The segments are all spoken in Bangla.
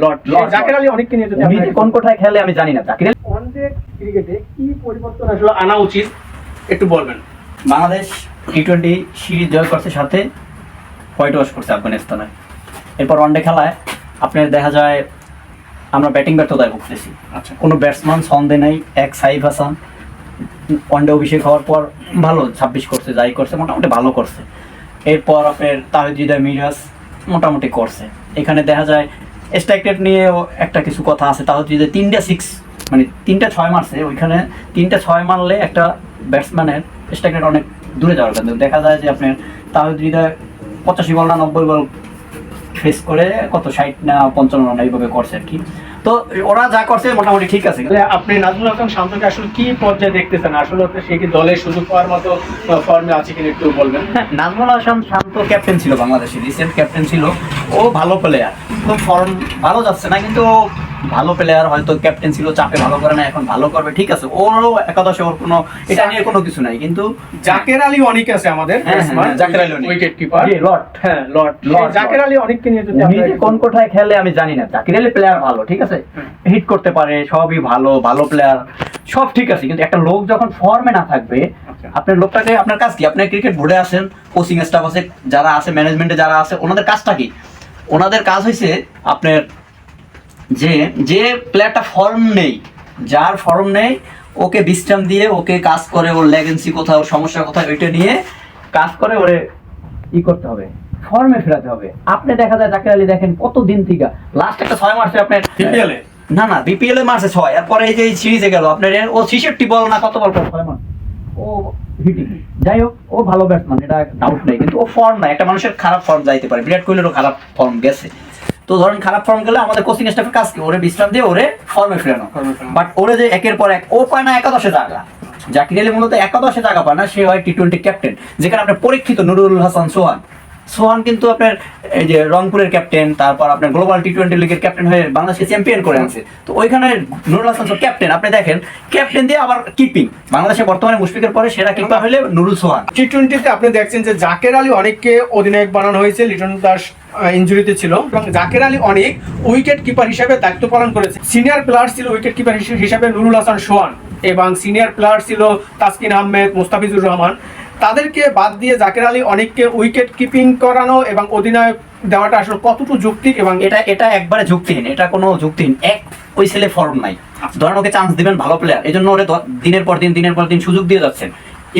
লর্ড লর্ড, আলী অনেককে নিয়ে যদি উনি আমরা যে কোন কোঠায় খেলে আমি জানি না। জাকির আলী ওয়ানডে ক্রিকেটে কি পরিবর্তন আসলে আনা উচিত? একটু বলবেন। বাংলাদেশ টি টোয়েন্টি সিরিজ জয় করছে সাথে হোয়াইট ওয়াশ করছে আফগানিস্তানে। এরপর ওয়ানডে খেলায় আপনার দেখা যায় আমরা ব্যাটিং ব্যর্থতায় ভুগতেছি। আচ্ছা। কোনো ব্যাটসম্যান সন্দেহ নেই এক সাইফ হাসান ওয়ানডে অভিষেক হওয়ার পর ভালো ছাব্বিশ করছে যাই করছে মোটামুটি ভালো করছে। এরপর আপনার তাহিদিদা মিরাজ মোটামুটি করছে। এখানে দেখা যায় স্ট্রাইক নিয়েও একটা কিছু কথা আছে। তা হচ্ছে যে তিনটা সিক্স মানে তিনটা ছয় মারছে, ওইখানে তিনটা ছয় মারলে একটা ব্যাটসম্যানের স্ট্রাইক অনেক দূরে যাওয়ার কথা। দেখা যায় যে আপনার তাহিদিদা পঁচাশি বল না নব্বই বল ফেস করে কত ষাট না পঞ্চান্ন রান এইভাবে করছে আর কি। তো ওরা যা করছে মোটামুটি ঠিক আছে। আপনি নাজমুল হাসান শান্তকে আসলে কি পর্যায়ে দেখতেছেন? আসলে সে কি দলের সুযোগ পাওয়ার মতো ফর্মে আছে কিনা একটু বলবেন? হ্যাঁ, নাজমুল হাসান শান্ত ক্যাপ্টেন ছিল বাংলাদেশের রিসেন্ট ক্যাপ্টেন ছিল। ও ভালো প্লেয়ার তো ফর্ম ভালো যাচ্ছে না কিন্তু ভালো প্লেয়ার হয়তো ক্যাপ্টেন ছিল চাপে ভালো করে না এখন ভালো করবে ঠিক আছে। ওরও একাদশে ওর কোনো এটা নিয়ে কোনো কিছু নাই কিন্তু জাকের আলী অনেক আছে আমাদের হ্যাঁ, হ্যাঁ, হ্যাঁ, জাকের আলী অনেক। উইকেট কিপার জি, লর্ড। হ্যাঁ লর্ড লর্ড, জাকের আলী অনেককে নিয়ে যদি কোন কোঠায় খেলে আমি জানি না। জাকির আলী প্লেয়ার ভালো ঠিক আছে? হিট করতে পারে সবই ভালো ভালো প্লেয়ার সব ঠিক আছে কিন্তু একটা লোক যখন ফর্মে না থাকবে আচ্ছা। আপনার লোকটাকে আপনার কাজ কি? আপনি ক্রিকেট বোর্ডে আছেন কোচিং স্টাফ আছে যারা আছে ম্যানেজমেন্টে যারা আছে ওনাদের কাজটা কি? ওনাদের কাজ হয়েছে আপনার যে যে প্লেয়ারটা ফর্ম নেই যার ফর্ম নেই ওকে বিশ্রাম দিয়ে ওকে কাজ করে ওর লেগেন্সি কোথাও সমস্যা কোথাও ওইটা নিয়ে কাজ করে ওরে ই করতে হবে। ফর্মে ফেরাতে হবে। আপনি দেখা যায় জাকির আলী দেখেন কত দিন থেকে লাস্ট একটা ছয় মাসে আপনার? না না বিপিএল এ মাসে ছয় আর পরে এই যে সিরিজে গেল আপনার ও ছিষট্টি বল না কত বল ছয় মাস? ও হিটিং যাই হোক ও ভালো ব্যাটসম্যান এটা ডাউট নেই কিন্তু ও ফর্ম নাই একটা মানুষের খারাপ ফর্ম যাইতে পারে বিরাট কোহলিরও খারাপ ফর্ম গেছে। তো ধরেন খারাপ ফর্ম গেলে আমাদের কোচিং স্টাফের কাজ কি? ওরে বিশ্রাম দিয়ে ওরে ফর্মে ফেরানো বাট ওরে যে একের পর এক ও পায় না একাদশে জায়গা জাকির আলী মূলত একাদশে জায়গা পায় না সে হয় টি টোয়েন্টি ক্যাপ্টেন যেখানে আপনার পরীক্ষিত নুরুল হাসান সোহান। সোহান কিন্তু আপনার, এই যে রংপুরের ক্যাপ্টেন তারপর আপনার গ্লোবাল টি টোয়েন্টি লিগের ক্যাপ্টেন হয়ে বাংলাদেশকে চ্যাম্পিয়ন করে আনছে তো ওইখানে নুরুল হাসান ক্যাপ্টেন আপনি দেখেন ক্যাপ্টেন দিয়ে আবার কিপিং বাংলাদেশে বর্তমানে মুশফিকের পরে সেরা কিপার হলে নুরুল সোহান। টি টোয়েন্টিতে আপনি দেখছেন যে জাকের আলী অনেককে অধিনায়ক বানানো হয়েছে, লিটন দাস ইঞ্জুরিতে ছিল। এবং জাকের আলী অনেক উইকেট কিপার হিসেবে দায়িত্ব পালন করেছে। সিনিয়র প্লেয়ার ছিল উইকেট কিপার হিসেবে নুরুল হাসান সোহান। এবং সিনিয়র প্লেয়ার ছিল তাসকিন আহমেদ, মুস্তাফিজুর রহমান। তাদেরকে বাদ দিয়ে জাকের আলী অনেককে উইকেট কিপিং করানো এবং অধিনায়ক দেওয়াটা আসলে কতটুকু যৌক্তিক এবং এটা এটা একবারে যুক্তিহীন এটা কোনো যুক্তিহীন এক ওই ছেলে ফর্ম নাই। ধরেন ওকে চান্স দিবেন ভালো প্লেয়ার এই জন্য ওরে দিনের পর দিন, দিনের পর দিন সুযোগ দিয়ে যাচ্ছেন।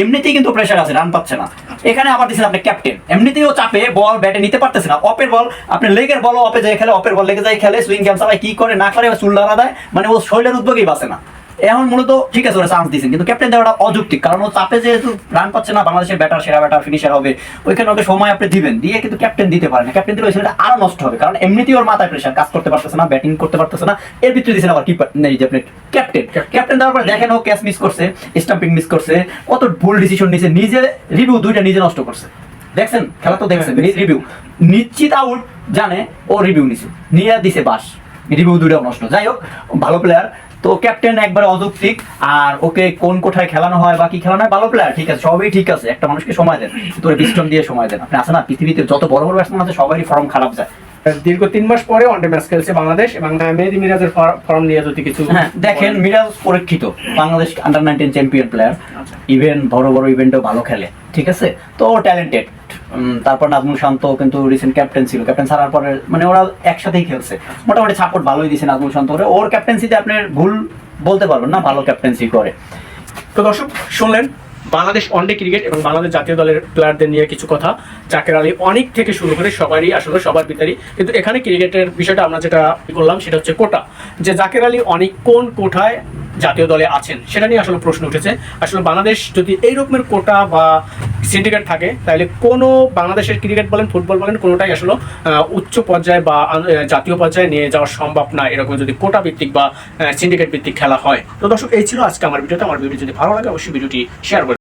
এমনিতেই কিন্তু প্রেশার আছে রান পাচ্ছে না। এখানে আবার দিচ্ছেন আপনি ক্যাপ্টেন এমনিতেও চাপে বল ব্যাটে নিতে পারতেছে না। অপের বল আপনি লেগের বল অপে যায় খেলে অপের বল লেগে যায় খেলে সুইং গেম চালায়, কি করে না করে চুল লাড়া দেয় মানে ও শরীরের উদ্যোগেই বাঁচে না। এখন মূলত ঠিক আছে ওরা চান্স দিয়েছেন কিন্তু ক্যাপ্টেন দেওয়াটা অযৌক্তিক। কারণ ও চাপে যেহেতু রান পাচ্ছে না বাংলাদেশের ব্যাটার সেরা ব্যাটার ফিনিশার হবে ওইখানে ওকে সময় আপনি দিবেন। দিয়ে কিন্তু ক্যাপ্টেন দিতে পারেন না। ক্যাপ্টেন দিলে ওই ছেলেটা আরও নষ্ট হবে। কারণ এমনিতেই ওর মাথায় প্রেশার কাজ করতে পারতেছে না ব্যাটিং করতে পারতেছে না। এর ভিতরে দিয়েছেন আবার কিপার নেই যে আপনি ক্যাপ্টেন ক্যাপ্টেন দেওয়ার পর দেখেন ও ক্যাচ মিস করছে স্টাম্পিং মিস করছে কত ভুল ডিসিশন নিয়েছে। নিজে রিভিউ দুইটা নিজে নষ্ট করছে। দেখছেন? খেলা তো দেখছেন রিভিউ নিশ্চিত আউট জানে ও রিভিউ নিছে। নিয়ে দিছে বাস। রিভিউ দুইটাও নষ্ট। যাই হোক ভালো প্লেয়ার তো ক্যাপ্টেন একবার অযৌক্তিক আর ওকে কোন কোঠায় খেলানো হয় বা কি খেলানো হয় ভালো প্লেয়ার ঠিক আছে সবই ঠিক আছে একটা মানুষকে সময় দেন তোর বিশ্রাম দিয়ে সময় দেন। আপনি আসেন না পৃথিবীতে যত বড় বড় ব্যাটসম্যান আছে সবারই ফর্ম খারাপ যায়। দীর্ঘ তিন মাস পরে ওয়ানডে ম্যাচ খেলছে বাংলাদেশ এবং মেহেদি মিরাজের ফর্ম নিয়ে যদি কিছু হ্যাঁ দেখেন মিরাজ পরীক্ষিত Bangladesh under nineteen champion player. Event বড় বড় ইভেন্টেও ভালো খেলে ঠিক আছে? তো ট্যালেন্টেড তারপর নাজমুল শান্ত কিন্তু রিসেন্ট ক্যাপ্টেন ছিল। ক্যাপ্টেন ছাড়ার পরে মানে ওরা একসাথেই খেলছে। মোটামুটি সাপোর্ট ভালোই দিয়েছে নাজমুল শান্ত। ওরে ওর ক্যাপ্টেন্সিতে আপনি ভুল বলতে পারবেন না ভালো ক্যাপ্টেন্সি করে। তো দর্শক শুনলেন বাংলাদেশ ওয়ানডে ক্রিকেট এবং বাংলাদেশ জাতীয় দলের প্লেয়ারদের নিয়ে কিছু কথা। জাকের আলী অনেক থেকে শুরু করে সবারই আসলে সবার ভিতরেই। কিন্তু এখানে ক্রিকেটের বিষয়টা আমরা যেটা করলাম সেটা হচ্ছে কোটা। যে জাকের আলী অনেক কোন কোটায় জাতীয় দলে আছেন? সেটা নিয়ে আসলে প্রশ্ন উঠেছে। আসলে বাংলাদেশ যদি এই রকমের কোটা বা সিন্ডিকেট থাকে, তাহলে কোনো বাংলাদেশের ক্রিকেট বলেন ফুটবল বলেন, কোনোটাই আসলে উচ্চ পর্যায়ে বা জাতীয় পর্যায়ে নিয়ে যাওয়া সম্ভব না, এরকম যদি কোটা ভিত্তিক বা সিন্ডিকেট ভিত্তিক খেলা হয়। তো দর্শক, এই ছিল আজকে আমার ভিডিওতে। আমার ভিডিও যদি ভালো লাগে, অবশ্যই ভিডিওটি শেয়ার